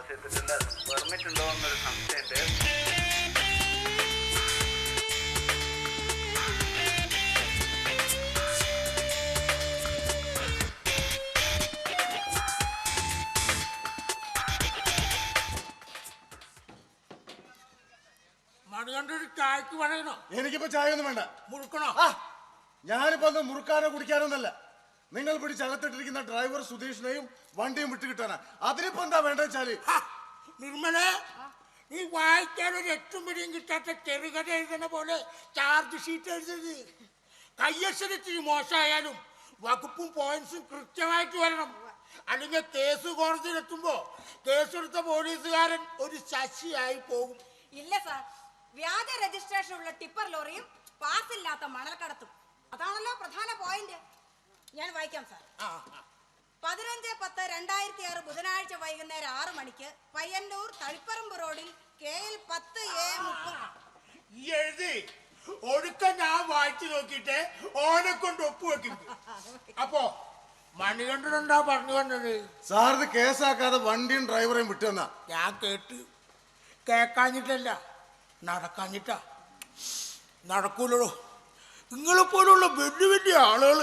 Permit ഉണ്ടോ എന്നൊരു സംശയമുണ്ട് ചായക്ക് പറയണോ എനിക്കിപ്പോ ചായ ഒന്നും വേണ്ട. മുറുക്കണോ? ആ ഞാനിപ്പോ ഒന്ന് മുറുക്കാനോ കുടിക്കാനോ ഒന്നല്ല. നിങ്ങൾ പിടിച്ച് അകത്തിട്ടിരിക്കുന്ന ഡ്രൈവർ സുധീഷിനെയും വണ്ടിയും വിട്ടു കിട്ടാനാ അതിനിപ്പോ എന്താ വേണ്ട വെച്ചാൽ? നിർമ്മല നിർമ്മലേ നീ വായിക്കാൻ ഒരു എട്ടും പിടിയും കിട്ടാത്ത ചെറുകഥ എഴുതുന്ന പോലെ ചാർജ് ഷീറ്റ് എഴുതരുത്. കയ്യക്ഷരത്തിന് മോശമായാലും വകുപ്പും പോയിന്റ്സും കൃത്യമായിട്ട് വരണം. അല്ലെങ്കിൽ കേസ് കോടതിയിലെത്തുമ്പോ കേസെടുത്ത പോലീസുകാരൻ ഒരു ശശിയായി പോകും. ഇല്ല സാർ. വ്യാജ രജിസ്ട്രേഷൻ ഉള്ള ടിപ്പർ ലോറിയും പാസ് ഇല്ലാത്ത മണൽ കടത്തും അതാണല്ലോ പ്രധാന പോയിന്റ് ഞാൻ വായിക്കാം സാർ. പതിനഞ്ച് പത്ത് രണ്ടായിരത്തി ആറ് ബുധനാഴ്ച വൈകുന്നേരം ആറ് മണിക്ക് പയ്യന്നൂർ തളിപ്പറമ്പ് റോഡിൽ കെ എൽ പത്ത് എ എഴുതി. ഒടുക്കം ഞാൻ വായിച്ചു നോക്കിയിട്ട് ഓനെ കൊണ്ട് ഒപ്പുവെക്കും അപ്പോ മണികണ്ഠനുണ്ടാ പറഞ്ഞു കണ്ടത് സാറിന് കേസാക്കാതെ വണ്ടിയും ഡ്രൈവറെയും വിട്ടുവന്നാ. ഞാൻ കേട്ട്. കേക്കാഞ്ഞിട്ടല്ല നടക്കാഞ്ഞിട്ടാ. നടക്കൂലോ നിങ്ങളെ പോലുള്ള വലിയ വലിയ ആളുകൾ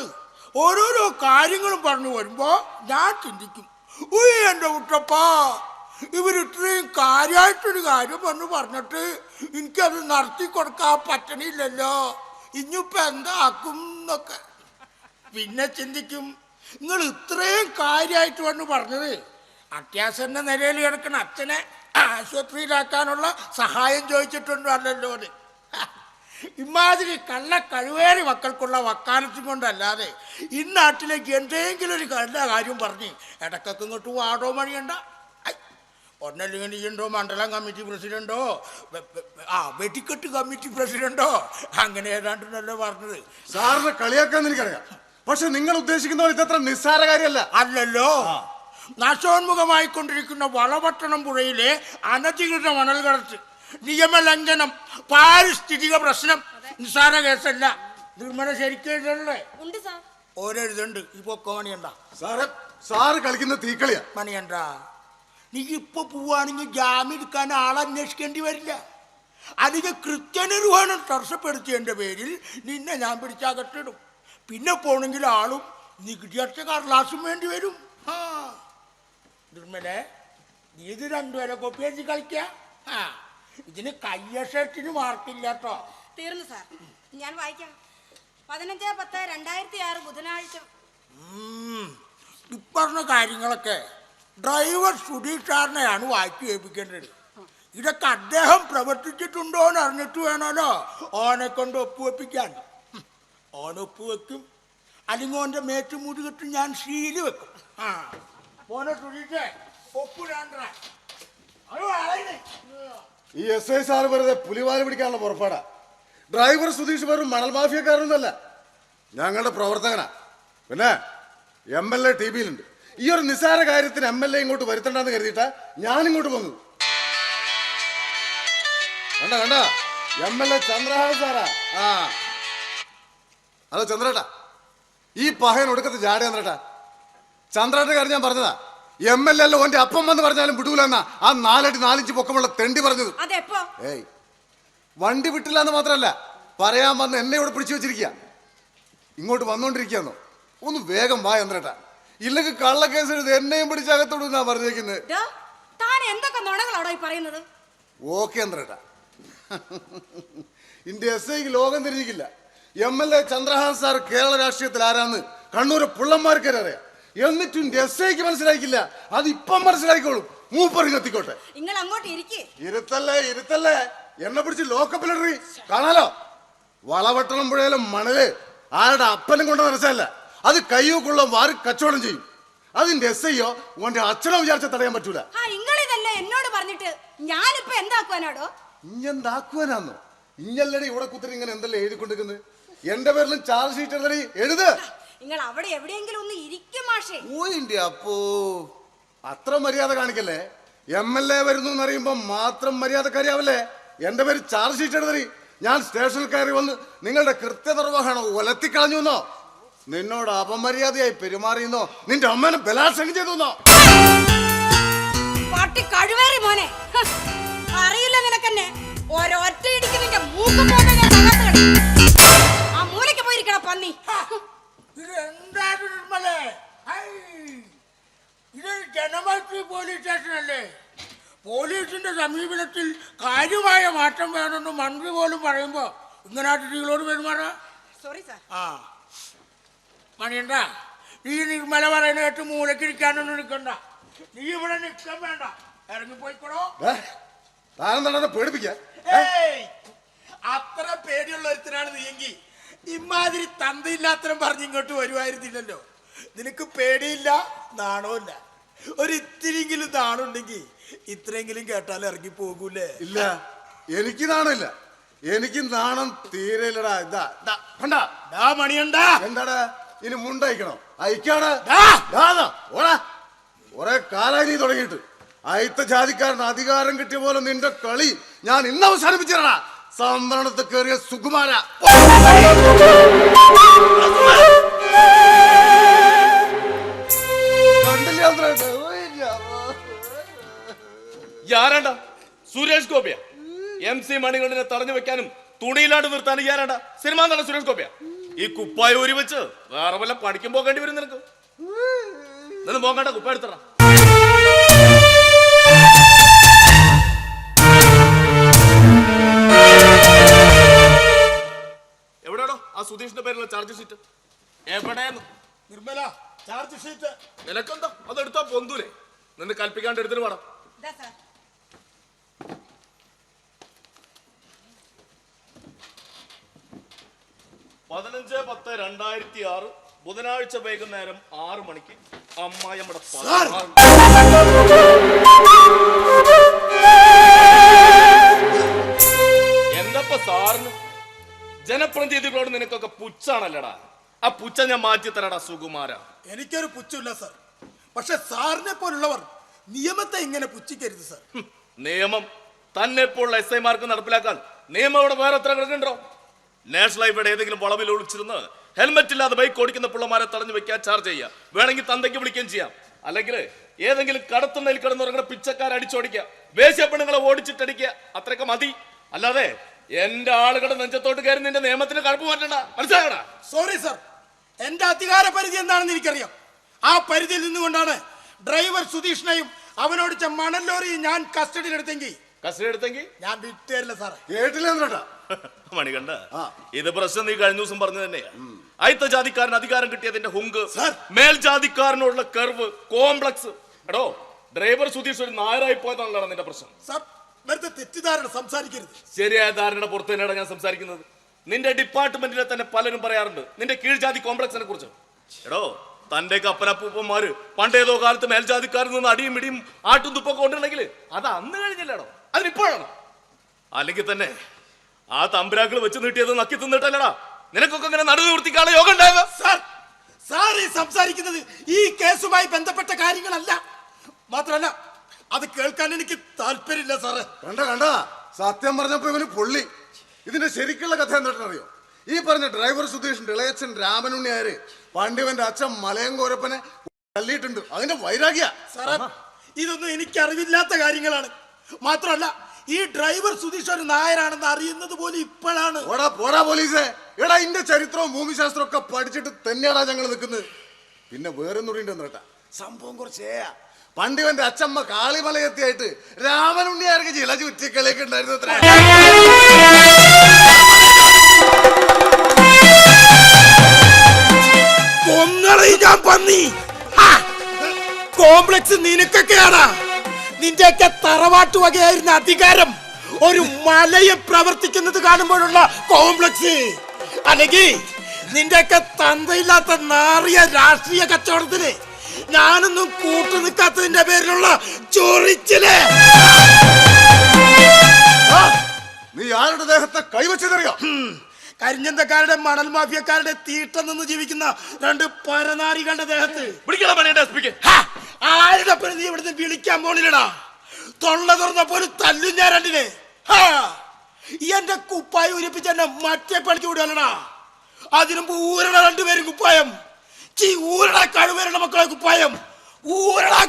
ഓരോരോ കാര്യങ്ങളും പറഞ്ഞു വരുമ്പോൾ ഞാൻ ചിന്തിക്കും ഉയ്യ എന്റെ കുട്ടപ്പാ ഇവർ ഇത്രയും കാര്യമായിട്ടൊരു കാര്യം പറഞ്ഞു പറഞ്ഞിട്ട് എനിക്കത് നടത്തി കൊടുക്കാൻ പറ്റണില്ലല്ലോ. ഇനിയിപ്പോ എന്താക്കും എന്നൊക്കെ. പിന്നെ ചിന്തിക്കും നിങ്ങൾ ഇത്രയും കാര്യമായിട്ട് വന്ന് പറഞ്ഞത് അത്യാസന്റെ നിലയിൽ കിടക്കുന്ന അച്ഛനെ ആശുപത്രിയിലാക്കാനുള്ള സഹായം ചോദിച്ചിട്ടുണ്ടോ അല്ലല്ലോ ഇമാതിരി കള്ള കഴിവേറി മക്കൾക്കുള്ള വക്കാലത്തും കൊണ്ടല്ലാതെ ഈ നാട്ടിലേക്ക് എന്തെങ്കിലും ഒരു കള്ള കാര്യം പറഞ്ഞ് ഇടക്കൊക്കെ ഇങ്ങോട്ട് വാടോ മണിയണ്ട. ഒന്നല്ലെങ്കിൽ നീയുണ്ടോ മണ്ഡലം കമ്മിറ്റി വെ- ആ വെടിക്കെട്ട് കമ്മിറ്റി പ്രസിഡന്റോ? അങ്ങനെ ഏതാണ്ടെന്നല്ലേ പറഞ്ഞത്. സാറിന് കളിയാക്കാന്ന് എനിക്കറിയാം. പക്ഷെ നിങ്ങൾ ഉദ്ദേശിക്കുന്ന പോലെ ഇതത്ര നിസ്സാര കാര്യമല്ല. അല്ലല്ലോ. നാശോന്മുഖമായിക്കൊണ്ടിരിക്കുന്ന വളപട്ടണം പുഴയിലെ അനധികൃത മണൽ കടത്ത് നിയമലംഘനം പാരിസ്ഥിതിക പ്രശ്നം നിസ്സാര കേസല്ല. നിർമ്മല ശരിക്കല്ലേ ഓരോരുതണ്ട്. ഉണ്ട് കോണിയണ്ട സാറ് സാറ് കളിക്കുന്ന തീക്കളിയാ. മണിയണ്ട നീ ഇപ്പൊ പോവാണെങ്കിൽ ജാമ്യം എടുക്കാൻ ആളെ അന്വേഷിക്കേണ്ടി വരില്ല. അധിക കൃത്യനിർവഹണം തടസ്സപ്പെടുത്തിയതിന്റെ പേരിൽ നിന്നെ ഞാൻ പിടിച്ചാകട്ടിടും പിന്നെ പോണെങ്കിൽ ആളും നികുതി അടച്ച കടലാസും വേണ്ടി വരും. ആ നിർമ്മലേ നീ ഇത് രണ്ടുപേരെ കോപ്പി വെച്ച് കളിക്കാ. ആ ഇതിന് കയ്യക്ഷരത്തിന് മാർക്കില്ലാട്ടോ. തീർന്നു സാർ. ഞാൻ വായിക്കാം. പതിനഞ്ച് പത്ത് രണ്ടായിരത്തി ആറ് ബുധനാഴ്ച. ഇപ്പറഞ്ഞ കാര്യങ്ങളൊക്കെ ഡ്രൈവർ സുധീഷ് സാറിനെയാണ് വായിച്ചു ഏൽപ്പിക്കേണ്ടത്. ഇതൊക്കെ അദ്ദേഹം പ്രവർത്തിച്ചിട്ടുണ്ടോ എന്ന് അറിഞ്ഞിട്ട് വേണമല്ലോ ഓനെ കൊണ്ട് ഒപ്പുവെപ്പിക്കാൻ ഓനൊപ്പ് വെക്കും. അല്ലെങ്കിൽ ഓന്റെ മേറ്റ് മുതുകിട്ട് ഞാൻ ശീൽ വെക്കും. ആ. ഓനെ സുധീഷേ ഒപ്പിടാണ്ട ഈ എസ് ഐ സാറ് വെറുതെ പുലിവാൽ പിടിക്കാനുള്ള പുറപ്പാടാ. ഡ്രൈവർ സുധീഷ് വെറും മണൽ മാഫിയക്കാരൊന്നുമല്ല ഞങ്ങളുടെ പ്രവർത്തകനാ. പിന്നെ എം എൽ എ ടി വിയിലുണ്ട് ഈ ഒരു നിസ്സാര കാര്യത്തിന് എം എൽ എ ഇങ്ങോട്ട് വരുത്തണ്ടെന്ന് കരുതിയിട്ടാ ഞാൻ ഇങ്ങോട്ട് വന്നു. കണ്ട കണ്ട? എം എൽ എ ചന്ദ്രഹാസ് സാറാ. ആ. ഹലോ ചന്ദ്രേട്ടാ. ഈ പഹയൻ ഒടുക്കത്തെ ജാട ചന്ദ്രേട്ടാ. ചന്ദ്രേട്ടന്റെ കാര്യം ഞാൻ പറഞ്ഞതാ. എം എൽ എ ഓന്റെ അപ്പം വന്ന് പറഞ്ഞാലും വിടൂലെന്നാ. ആ നാലടി നാലഞ്ച് പൊക്കമുള്ള തെണ്ടി പറഞ്ഞത്. അതെപ്പോ? ഏയ്. വണ്ടി വിട്ടില്ല എന്ന് മാത്രല്ല പറയാൻ വന്ന് എന്നെ ഇവിടെ പിടിച്ചു വെച്ചിരിക്കുക ഇങ്ങോട്ട് വന്നോണ്ടിരിക്കുകയെന്നോ ഒന്ന് വേഗം വാ ചന്ദ്രേട്ടാ ഇല്ലെങ്കിൽ കള്ളക്കേസ് എഴുതി എന്നെയും പിടിച്ച് ഞാൻ പറഞ്ഞേക്കുന്നത് താൻ എന്തൊക്കെ നുണകളാണോ ഈ പറയുന്നത്? ഓക്കെ ചന്ദ്രേട്ടാ ഇന്ത്യ എസ് ഐക്ക് ലോകം തിരിഞ്ഞിക്കില്ല M L A Chandrahas sir Kerala രാഷ്ട്രീയത്തിൽ ആരാന്ന് കണ്ണൂര് പുള്ളന്മാർക്ക് അറിയാം എന്നിട്ടും രസയ്ക്ക് മനസ്സിലാക്കില്ല അത് ഇപ്പം മനസ്സിലാക്കിക്കോളും മൂപ്പർ കത്തിക്കോട്ടെ നിങ്ങൾ അങ്ങോട്ട് ഇരിക്കേ. ഇരുത്തല്ലേ ഇരുത്തല്ലേ. എന്നെ പിടിച്ച് ലോക്കപ്പിലിടറി കാണാലോ? വളവട്ടണം പുഴയിലെ മണൽ ആരുടെ അപ്പനും കൊണ്ട് നിറച്ചല്ല അത് കയ്യൂക്കുള്ള വാരി കച്ചവടം ചെയ്യും. അതിന്റെ എസ് ഐയോ ഓന്റെ അച്ഛനോ വിചാരിച്ച തടയാൻ പറ്റൂല. ഇങ്ങളിതല്ലേ എന്നോട് പറഞ്ഞിട്ട് ഞാനിപ്പോ എന്താക്കുവാനാടോ? ഇഞ്ഞെന്താക്കുവാനാന്നോ? ഇഞ്ഞല്ലടി ഇവിടെ കുത്തിരി ഇങ്ങനെ എന്തെല്ലാം എഴുതിക്കൊണ്ടിരിക്കുന്നത് എന്റെ പേരിലും ചാർജ് ഷീറ്റ് എഴുതി. എഴുത് നിങ്ങൾ അവിടെ എവിടെയെങ്കിലും ഒന്ന് ഇരിക്കും മാഷേ. ഓയിന്റെ അപ്പോ. അത്ര മര്യാദ കാണിക്കല്ലേ? എം എൽ എ വരുന്നു എന്നറിയുമ്പോ മാത്രം മര്യാദക്കാരിയാവല്ലേ? എന്റെ പേര് ചാർജ് ഷീറ്റ് എടുത്തി ഞാൻ സ്റ്റേഷനിൽ കയറി വന്ന് നിങ്ങളുടെ കൃത്യനിർവഹണം ഒലത്തിക്കളഞ്ഞു എന്നോ നിന്നോട് അപമര്യാദയായി പെരുമാറിയെന്നോ? നിന്റെ അമ്മനെ ബലാത്സംഗം ചെയ്തു പാട്ടി മോനെ. ഹ്, അറിയില്ല നിനക്കെന്നെ. ഒരൊറ്റ ഇടിക്ക് നിന്റെ മൂക്കും പോലെ ഞാൻ തകർത്ത് കളയും. ആ മൂലയ്ക്ക് പോയിരിക്കണ പന്നി ഇത് എന്താണ് നിർമ്മലേ ഹൈ! ഇത് ജനമൈത്രി പോലീസ് സ്റ്റേഷനല്ലേ? പോലീസിന്റെ സമീപനത്തിൽ കാര്യമായ മാറ്റം വേണമെന്ന് മന്ത്രി പോലും പറയുമ്പോ ഇങ്ങനെ അതിഥികളോട് പെരുമാറാ? സോറി സാർ ആ. മണിയണ്ട നീ നിർമ്മല പറയുന്ന കേട്ട് മൂലക്കിരിക്കാനൊന്നും നിൽക്കണ്ട. നീ ഇവിടെ നിൽക്കാൻ വേണ്ട. ഇറങ്ങിപ്പോയിക്കോളോ. താനെന്താണ് പേടിപ്പിക്കാൻ! അത്ര പേടിയുള്ള ഒരുത്തനാണ് നീയെങ്കി. ഇമാതിരി തന്തയില്ലാത്തരം പറഞ്ഞ് ഇങ്ങോട്ട് വരുമായിരുന്നില്ലല്ലോ നിനക്ക് പേടിയില്ല നാണവും ഒരു ഇത്തിരിയെങ്കിലും നാണുണ്ടെങ്കിൽ ഇത്രയെങ്കിലും കേട്ടാൽ ഇറങ്ങി പോകൂലേ? ഇല്ല. എനിക്ക് നാണില്ല എനിക്ക് നാണം തീരെയില്ലടാ. ഇതാ ഇതാ, കണ്ടാ? ഡാ മണിയണ്ട എന്താടാ? ഇനി മുണ്ടയക്കണോ. അയക്കാടാ! ഡാ, കാലായി നീ തുടങ്ങിയിട്ട്. അയിത്ത ജാതിക്കാരൻ അധികാരം കിട്ടിയ പോലെ നിന്റെ കളി ഞാൻ ഇന്ന് അവസാനിപ്പിച്ചിടാ. സംവരണത്ത് കയറിയ സുകുമാര. യാരണ്ട? സുരേഷ് ഗോപിയ. എം സി മണികളിനെ തടഞ്ഞു വെക്കാനും തുണിയിലാണ്ട് നിർത്താനും യാരണ്ട? സിനിമ നടൻ സുരേഷ് ഗോപിയ. ഈ കുപ്പായ ഊരി വെച്ച് വേറെ വല്ല പഠിക്കും പോകേണ്ടി വരും നിനക്ക്. നിന്ന് പോകണ്ട കുപ്പ എടുത്തറ എവിടെയാണോ ആ സുധീഷിന്റെ പേരിലുള്ള ചാർജ് ഷീറ്റ്? എവിടെയെന്ന്? നിർമ്മല. Charge sheet. നിനക്കെന്താ? അതെടുത്താ പൊന്തൂലേ. നിന്ന് കൽപ്പിക്കാണ്ട് എടുത്തിട്ട് വേണം. ഇതാ സാർ. പതിനഞ്ച് പത്ത് രണ്ടായിരത്തി ആറ് ബുധനാഴ്ച വൈകുന്നേരം ആറു മണിക്ക് അമ്മായിയമ്മയുടെ എന്തപ്പ സാറിന്? ജനപ്രതിനിധികളോട് നിനക്കൊക്കെ പുച്ഛാണല്ലടാ. ആ പുച്ച ഞാൻ മാറ്റി തരാടാ സുകുമാര. എനിക്കൊരു പുച്ചില്ല സർ. പക്ഷെ സാറിനെ പോലുള്ളവർ നിയമത്തെ ഇങ്ങനെ പുച്ഛിക്കരുത് സർ. നിയമം തന്നെ ഇപ്പോൾ എസ് ഐമാർക്ക് നടപ്പിലാക്കാൻ നിയമം ഇവിടെ വേറെ എത്ര കിടക്കണ്ടോ നാഷണൽ ഹൈവേയുടെ ഏതെങ്കിലും വളവിൽ ഒളിച്ചിരുന്ന് ഹെൽമെറ്റ് ഇല്ലാതെ ബൈക്ക് ഓടിക്കുന്ന പിള്ളമാരെ തടഞ്ഞു വെക്കാൻ ചാർജ് ചെയ്യാം. വേണമെങ്കിൽ തന്തയ്ക്ക് വിളിക്കുകയും ചെയ്യാം. അല്ലെങ്കിൽ ഏതെങ്കിലും കടത്തുന്നതിൽ കിടന്നുറങ്ങുന്ന പിച്ചക്കാർ അടിച്ചോടിക്കുക. വേശ്യ പെണ്ണുങ്ങളെ ഓടിച്ചിട്ടടിക്കുക. അത്രയൊക്കെ മതി. അല്ലാതെ എന്റെ ആളുകളുടെ നെഞ്ചത്തോട്ട് കയറി നിന്റെ നിയമത്തിന് കഴപ്പ് മാറ്റണ്ട. മനസ്സിലാകണ സോറി സർ എന്റെ അധികാര പരിധി എന്താണെന്ന് എനിക്കറിയാം. ആ പരിധിയിൽ നിന്നുകൊണ്ടാണ് ഡ്രൈവർ സുധീഷിനെയും അവനോടിച്ച മണൽ ലോറി ഞാൻ കസ്റ്റഡിയിൽ കസ്റ്റഡിയിലെടുത്തെങ്കിൽ? കസ്റ്റഡി എടുത്തെങ്കിൽ ഞാൻ വിട്ടുതരില്ല സാറേ കേട്ടില്ല മണികണ്ട. ഇത് പ്രശ്നം നീ കഴിഞ്ഞ ദിവസം പറഞ്ഞു തന്നെയാ. അയിത്ത ജാതിക്കാരൻ അധികാരം കിട്ടിയതിന്റെ ഹുങ്ക് മേൽജാതിക്കാരനോടുള്ള കർവ് കോംപ്ലക്സ്. എടോ ഡ്രൈവർ സുധീഷ് ഒരു നായരായി പോയതാണല്ലോ നിന്റെ പ്രശ്നം. സാർ വെറുതെ തെറ്റിദ്ധാരണ സംസാരിക്കരുത്. ശരിയായ ധാരണയുടെ പുറത്ത് തന്നെയാണ് ഞാൻ സംസാരിക്കുന്നത്. നിന്റെ ഡിപ്പാർട്ട്മെന്റിലെ തന്നെ പലരും പറയാറുണ്ട്. നിന്റെ കീഴ്ജാതി കോംപ്ലക്സിനെ കുറിച്ച്. എടോ തന്റെ കപ്പനപ്പൂപ്പന്മാര് പണ്ടേതോ കാലത്ത് മേൽജാതിക്കാരിൽ നിന്ന് അടിയും ഇടിയും ആട്ടും തുപ്പൊക്കെ കൊണ്ടുണ്ടെങ്കിൽ അത് അന്ന് കഴിഞ്ഞില്ലടോ? അതിനിപ്പോഴാണോ അല്ലെങ്കിൽ തന്നെ ആ തമ്പുരാക്കൾ വെച്ച് നീട്ടിയത് നക്കി തിന്നിട്ടല്ലടാ. നിനക്കൊക്കെ ഇങ്ങനെ നടു നിർത്തിക്കാനുള്ള യോഗം ഉണ്ടാകുക സാർ സാർ ഈ സംസാരിക്കുന്നത് ഈ കേസുമായി ബന്ധപ്പെട്ട കാര്യങ്ങളല്ല. മാത്രമല്ല അത് കേൾക്കാൻ എനിക്ക് താല്പര്യമില്ല സാറേ. കണ്ട കണ്ട. സത്യം പറഞ്ഞപ്പോ ഇവന് പൊള്ളി. ഇതിന്റെ ശരിക്കുള്ള കഥ എന്താണെന്നറിയോ? ഈ പറഞ്ഞ ഡ്രൈവർ സുധീഷിന്റെ ഇളയച്ചൻ രാമനുണ്ണിയാര് പണ്ടിവന്റെ അച്ഛൻ മലയങ്കോരപ്പനെ തള്ളിയിട്ടുണ്ട്. അതിന്റെ വൈരാഗ്യ. സാറേ ഇതൊന്നും എനിക്ക് അറിവില്ലാത്ത കാര്യങ്ങളാണ്. മാത്രമല്ല ഈ ഡ്രൈവർ സുധീഷ് ഒരു നായരാണെന്ന് അറിയുന്നത് പോലും ഇപ്പോഴാണ്. പോടാ പോടാ പോലീസേ. എടാ ഇന്റെ ചരിത്രവും ഭൂമിശാസ്ത്രവും ഒക്കെ പഠിച്ചിട്ട് തന്നെയാടാ ഞങ്ങൾ നിൽക്കുന്നത്. പിന്നെ വേറെ കേട്ടാ സംഭവം കുറച്ചേയാ. പണ്ടിവന്റെ അച്ഛമ്മ കാളിമലയെത്തിയായിട്ട് രാമനുണ്ണിയാർക്ക് ചില ചുറ്റിക്കളിയൊക്കെ ഉണ്ടായിരുന്നു അത്ര. ഞാൻ പന്നി! കോംപ്ലക്സ് നിനക്കൊക്കെയാടാ. നിന്റെയൊക്കെ തറവാട്ട് വകയായിരുന്ന അധികാരം ഒരു മലയെ പ്രവർത്തിക്കുന്നത് കാണുമ്പോഴുള്ള കോംപ്ലക്സ്. അല്ലെങ്കിൽ നിന്റെയൊക്കെ തന്തയില്ലാത്ത നാറിയ രാഷ്ട്രീയ കച്ചവടത്തിന് ഞാനൊന്നും കൂട്ടു നിൽക്കാത്തതിന്റെ പേരിലുള്ള ചൊറിച്ചിലേ. നീ ആരുടെ ദേഹത്തെ കൈവച്ചതറിയോ? കരിഞ്ഞന്തക്കാരുടെ മണൽ മാഫിയക്കാരുടെ തീട്ടം നിന്ന് ജീവിക്കുന്ന രണ്ട് പരനാരികളുടെ ദേഹത്ത്. ആരുടെ പേര് നീ ഇവിടുന്ന് വിളിക്കാൻ പോണില്ലടാ. തൊള്ള തുറന്നപ്പോ ഒരു തല്ലും ഞാൻ രണ്ടിനെ. എന്റെ കുപ്പായം ഉരിപ്പിച്ച് എന്നെ മറ്റേ പണിക്ക് വിടുകയല്ലടാ. അതിനുമ്പ് ഊരണ രണ്ടുപേരും കുപ്പായം. കുപ്പായം.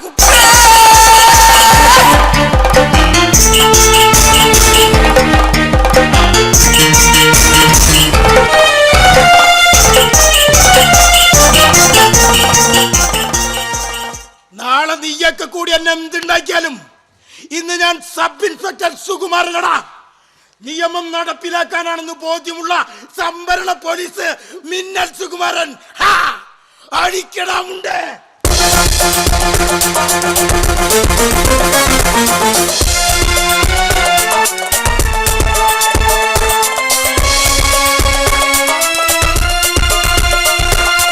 കുപ്പായം. നാളെ നീയൊക്കെ കൂടി എന്നെ എന്തുണ്ടാക്കിയാലും ഇന്ന് ഞാൻ സബ് ഇൻസ്പെക്ടർ സുകുമാരനടാ. നിയമം നടപ്പിലാക്കാനാണെന്ന് ബോധ്യമുള്ള സംവരണ പോലീസ് മിന്നൽ സുകുമാരൻ. ഹാ! அடிக்கடா முண்டை